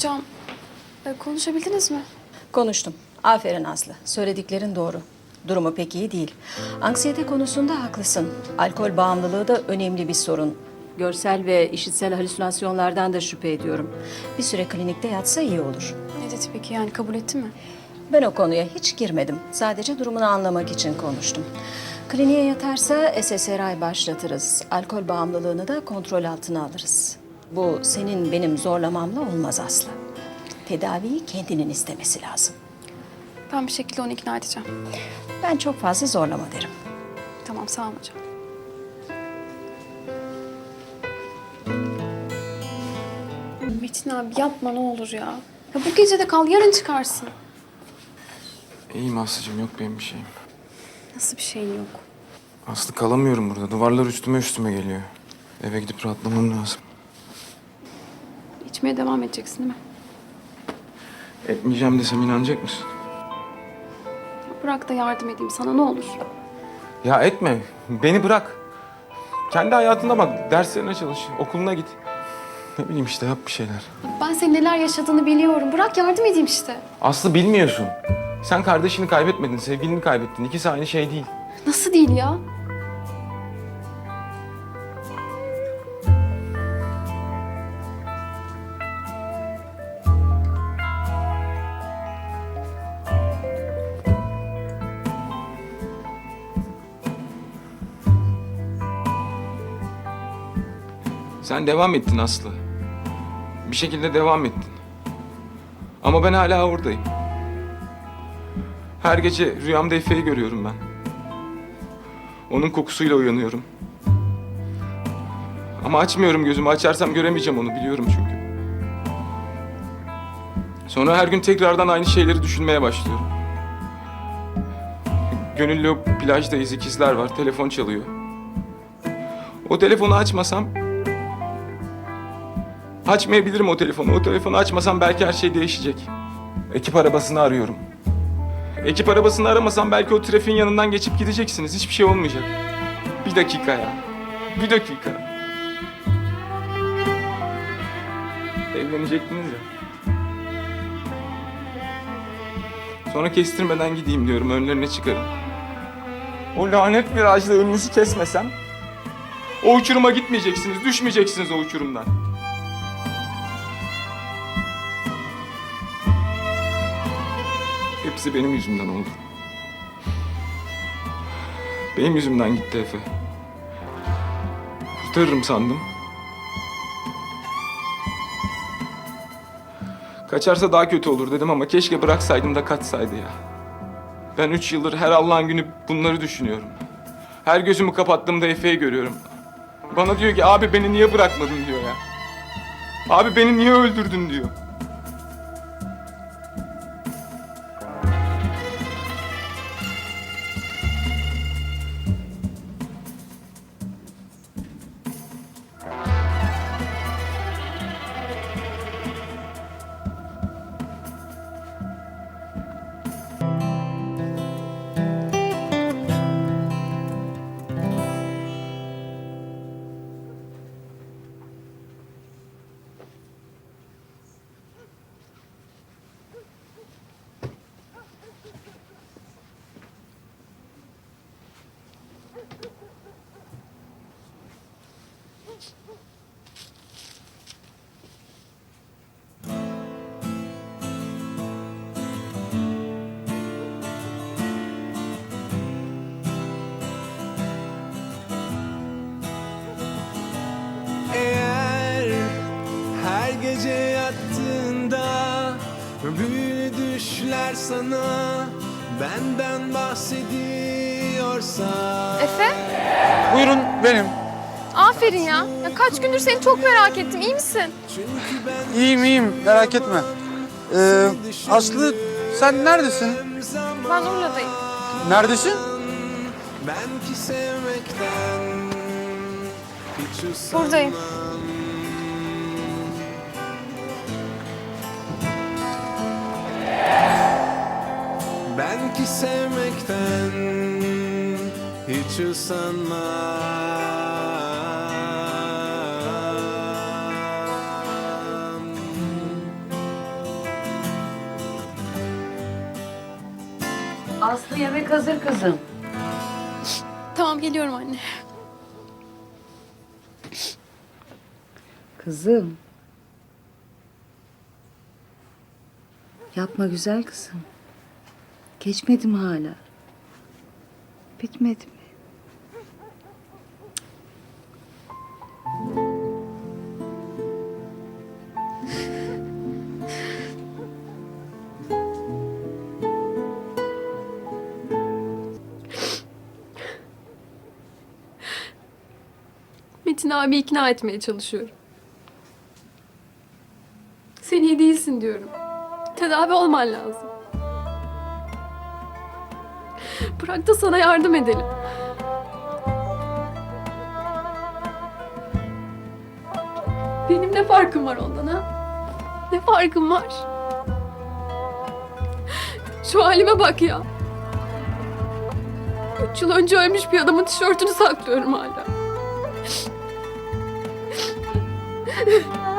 Hocam e, konuşabildiniz mi? Konuştum. Aferin Aslı. Söylediklerin doğru. Durumu pek iyi değil. Anksiyete konusunda haklısın. Alkol bağımlılığı da önemli bir sorun. Görsel ve işitsel halüsinasyonlardan da şüphe ediyorum. Bir süre klinikte yatsa iyi olur. Ne dedi peki yani kabul etti mi? Ben o konuya hiç girmedim. Sadece durumunu anlamak için konuştum. Kliniğe yatarsa SSRI başlatırız. Alkol bağımlılığını da kontrol altına alırız. Bu senin benim zorlamamla olmaz Aslı. Tedaviyi kendinin istemesi lazım. Ben bir şekilde onu ikna edeceğim. Ben çok fazla zorlama derim. Tamam sağ olun hocam. Metin abi yapma ne olur ya. Ya bu gece de kal yarın çıkarsın. İyiyim Aslı'cığım yok benim bir şeyim. Nasıl bir şeyin yok? Aslı kalamıyorum burada. Duvarlar üstüme üstüme geliyor. Eve gidip rahatlamam lazım. İçmeye devam edeceksin değil mi? Etmeyeceğim desem inanacak mısın? Bırak da yardım edeyim sana ne olur. Ya etme. Beni bırak. Kendi hayatına bak. Derslerine çalış. Okuluna git. Ne bileyim işte yap bir şeyler. Ben senin neler yaşadığını biliyorum. Bırak yardım edeyim işte. Aslı bilmiyorsun. Sen kardeşini kaybetmedin, sevgilini kaybettin. İkisi aynı şey değil. Nasıl değil ya? Sen devam ettin Aslı. Bir şekilde devam ettin. Ama ben hala oradayım. Her gece rüyamda Efe'yi görüyorum ben. Onun kokusuyla uyanıyorum. Ama açmıyorum gözümü. Açarsam göremeyeceğim onu biliyorum çünkü. Sonra her gün tekrardan aynı şeyleri düşünmeye başlıyorum. Gönüllü plajdayız, ikizler var. Telefon çalıyor. O telefonu açmasam Açmayabilirim o telefonu. O telefonu açmasam belki her şey değişecek. Ekip arabasını arıyorum. Ekip arabasını aramasam belki o trafiğin yanından geçip gideceksiniz. Hiçbir şey olmayacak. Bir dakika ya. Bir dakika. Evlenecektiniz ya. Sonra kestirmeden gideyim diyorum. Önlerine çıkarım. O lanet virajla önünüzü kesmesem... O uçuruma gitmeyeceksiniz. Düşmeyeceksiniz o uçurumdan. Hepsi benim yüzümden oldu. Benim yüzümden gitti Efe. Kurtarırım sandım. Kaçarsa daha kötü olur dedim ama keşke bıraksaydım da kaçsaydı ya. Ben üç yıldır her Allah'ın günü bunları düşünüyorum. Her gözümü kapattığımda Efe'yi görüyorum. Bana diyor ki abi beni niye bırakmadın diyor ya. Abi beni niye öldürdün diyor. Eğer her gece yattığında büyülü düşler sana benden bahsediyorsa Efe, Buyurun benim. Aferin ya. ya. Kaç gündür seni çok merak ettim. İyi misin? İyiyim iyiyim merak etme. Ee, Aslı sen neredesin? Ben Urla'dayım. Neredesin? ben ki sevmekten hiç usanmam. Buradayım. Ben ki sevmekten hiç usanmam Aslı yemek hazır kızım. Tamam geliyorum anne. Kızım. Yapma güzel kızım. Geçmedi mi hala? Bitmedi Metin abi ikna etmeye çalışıyorum. Sen iyi değilsin diyorum. Tedavi olman lazım. Bırak da sana yardım edelim. Benim ne farkım var ondan ha? Ne farkım var? Şu halime bak ya. Üç yıl önce ölmüş bir adamın tişörtünü saklıyorum hala. 呵